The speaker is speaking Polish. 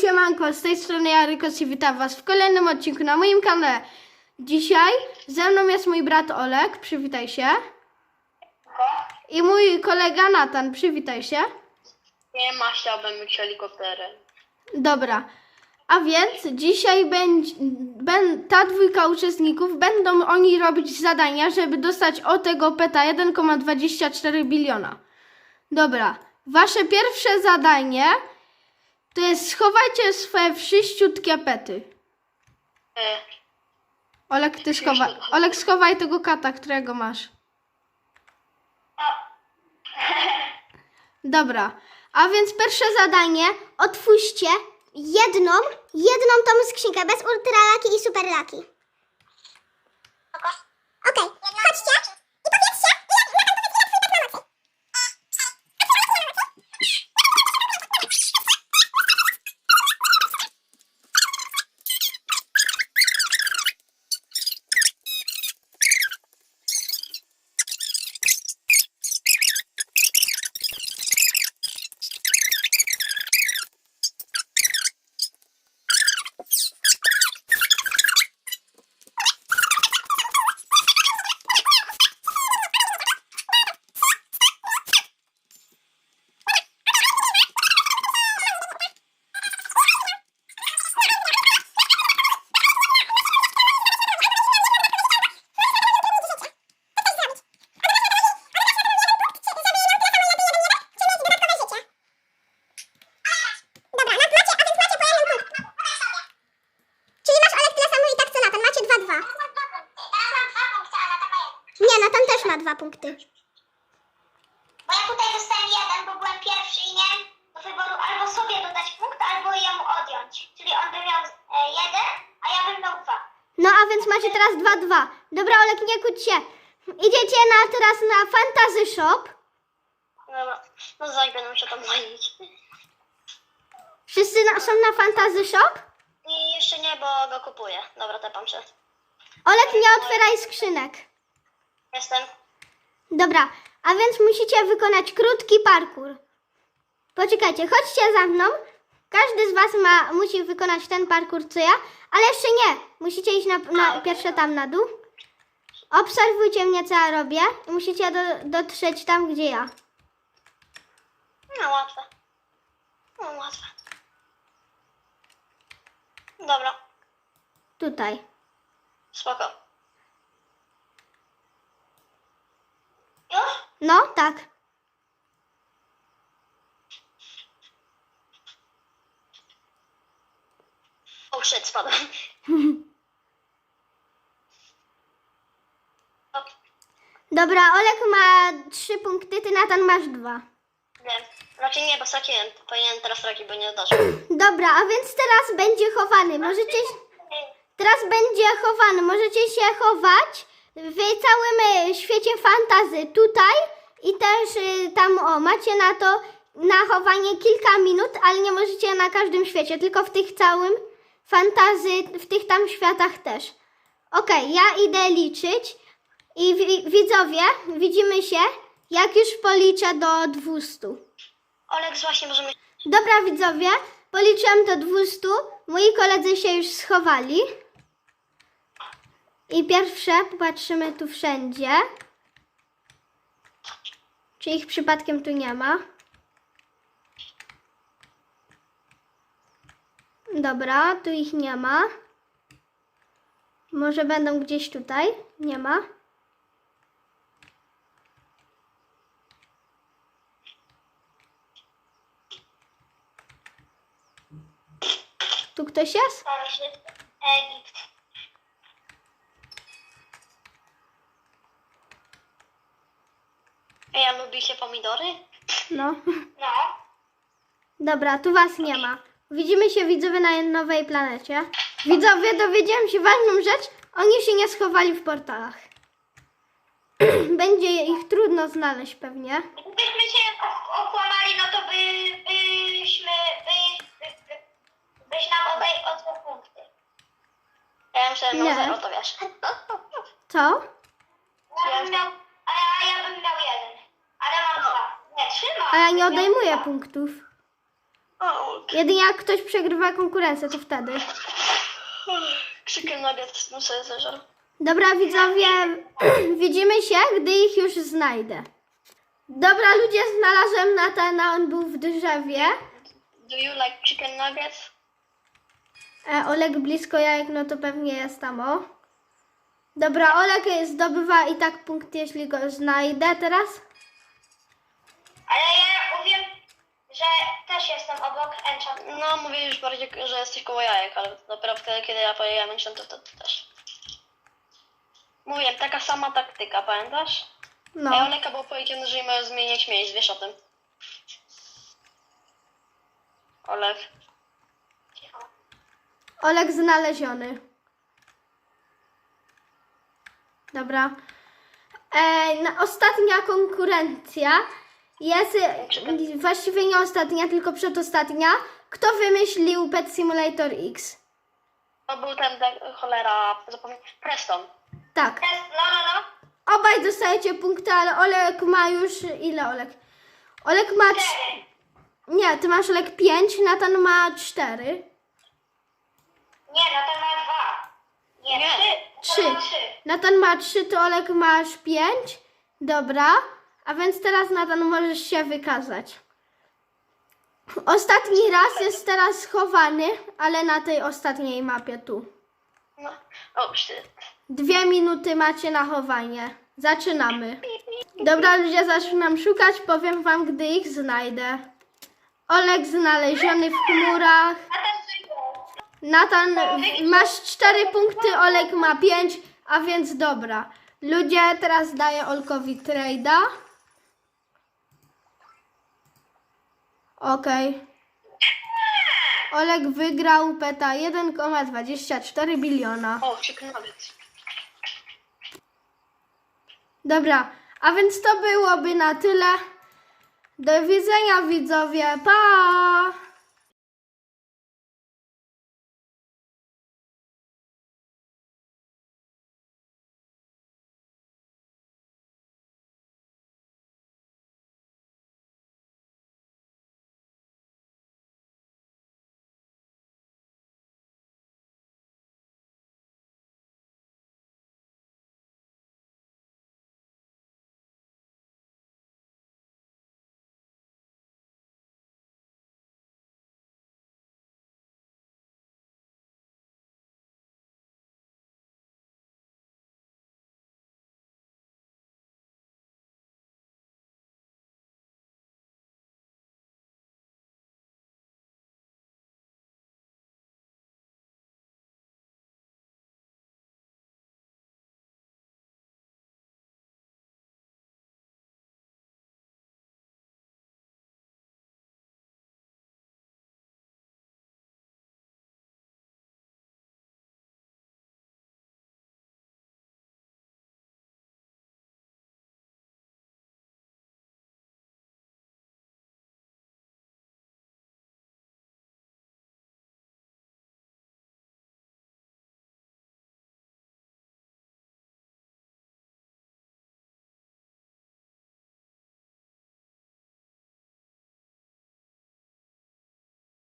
Siemanko, z tej strony ja, Rykos i witam Was w kolejnym odcinku na moim kanale. Dzisiaj ze mną jest mój brat Olek, przywitaj się. I mój kolega Natan, przywitaj się. Nie ma, chciałbym mieć helikopterem. Dobra, a więc dzisiaj będzie, ben, ta dwójka uczestników będą oni robić zadania, żeby dostać o tego peta 1,24 biliona. Dobra, wasze pierwsze zadanie to jest schowajcie swoje wszyściutkie pety. E, Olek, ty schowaj. Olek, schowaj tego kata, którego masz. Dobra. A więc pierwsze zadanie. Otwórzcie jedną, jedną tą skrzynkę bez ultralaki i superlaki. Okej, chodźcie i powiedzcie, ile, ile tam ile twój tak na mocy. Dobra, na, macie, a więc macie po jednym punkcie. Czyli masz Olek tyle samo i tak co Natan, macie 2-2. Nie, Natan też ma dwa punkty. Bo ja tutaj dostałem jeden, bo byłem pierwszy i miałem do wyboru albo sobie dodać punkt, albo jemu odjąć. Czyli on by miał e, jeden, a ja bym miał dwa. No a więc macie teraz 2-2. Dobra, Olek, nie kłóć się. Idziecie na, teraz na Fantasy Shop. dobra. No zaś będę musiał tam chodzić. Wszyscy na, są na Fantasy Shop? I jeszcze nie, bo go kupuję. Dobra, tepam się. Olek, nie otwieraj skrzynek. Jestem. Dobra, a więc musicie wykonać krótki parkour. Poczekajcie, chodźcie za mną. Każdy z was ma, musi wykonać ten parkour co ja, ale jeszcze nie. Musicie iść na, na pierwsze tam na dół. Obserwujcie mnie, co ja robię i musicie do, dotrzeć tam, gdzie ja. No łatwe. No łatwe. Dobra, Tutaj. spoko. Już? No, tak. O shit, spadłem. O, Dobra, Olek ma trzy punkty, ty Natan masz dwa. Wiem. Raczej nie, bo straciłem. Powinienem teraz tracić, bo nie doszło. Dobra, a więc teraz będzie chowany. Możecie. Teraz będzie chowany. Możecie się chować w całym e, świecie fantazy tutaj i też y, tam o, macie na to na chowanie kilka minut, ale nie możecie na każdym świecie, tylko w tych całym fantazy, w tych tam światach też. Okej, ja idę liczyć i wi- widzowie, widzimy się, jak już policzę do 200. Olek właśnie możemy... Dobra widzowie, policzyłam do 200. Moi koledzy się już schowali. I pierwsze popatrzymy tu wszędzie. Czy ich przypadkiem tu nie ma? Dobra, tu ich nie ma. Może będą gdzieś tutaj? Nie ma. Tu ktoś jest? Egipt. Ej, a lubicie pomidory? No. No. Dobra, tu was nie ma. Widzimy się widzowie na nowej planecie. Widzowie, dowiedziałem się ważną rzecz. Oni się nie schowali w portalach. Będzie ich trudno znaleźć pewnie. Gdybyśmy się okłamali, no to by, byśmy, by, by, by, byś nam odej o dwa punkty. Ja myślę, no Nie. zero, to wiesz. Co? Ja bym miał, a ja, ja bym miał jeden. Ale mam dwa. Nie, trzy mam. A ja nie odejmuję punktów. O, Jedynie jak ktoś przegrywa konkurencję, to wtedy. Chicken nuggets bym sobie. Dobra, widzowie, widzimy się, gdy ich już znajdę. Dobra, ludzie, znalazłem Natana, on był w drzewie. Do you like chicken nuggets? E, Oleg blisko jajek, no to pewnie jest tam, o. Dobra, Oleg zdobywa i tak punkt, jeśli go znajdę teraz. Ale ja mówię, że też jestem obok Enchant. No, mówię już bardziej, że jesteś koło jajek, ale dopiero wtedy, kiedy ja powiedziałem to wtedy też. Mówiłem, taka sama taktyka, pamiętasz? No. Ej, Oleka był powiedziane, że nie mają zmieniać miejsc, wiesz o tym. Olek. Cicho. Oleg znaleziony. Dobra. E, na, ostatnia konkurencja jest właściwie nie ostatnia, tylko przedostatnia. Kto wymyślił Pet Simulator X? To był ten, de- cholera, zapomniałem, Preston. Tak. No, no, no. Obaj dostajecie punkty, ale Olek ma już. Ile Olek? Olek ma. Cz... Cztery. Nie, ty masz Olek 5, Natan ma 4. Nie, no to ma dwa. Nie, Nie. trzy. Trzy. To ma trzy. Natan ma 3, to Olek masz 5. Dobra. A więc teraz Natan możesz się wykazać. Ostatni raz jest teraz schowany, ale na tej ostatniej mapie tu. No. O, shit. Dwie minuty macie na chowanie. Zaczynamy. Dobra, ludzie, zaczynam szukać. Powiem wam, gdy ich znajdę. Olek znaleziony w chmurach. Natan, masz 4 punkty, Olek ma 5, a więc dobra. Ludzie, teraz daję Olkowi trade'a. Okej. Olek wygrał peta 1,24 biliona. O, nuggets. Dobra, a więc to byłoby na tyle. Do widzenia widzowie, pa!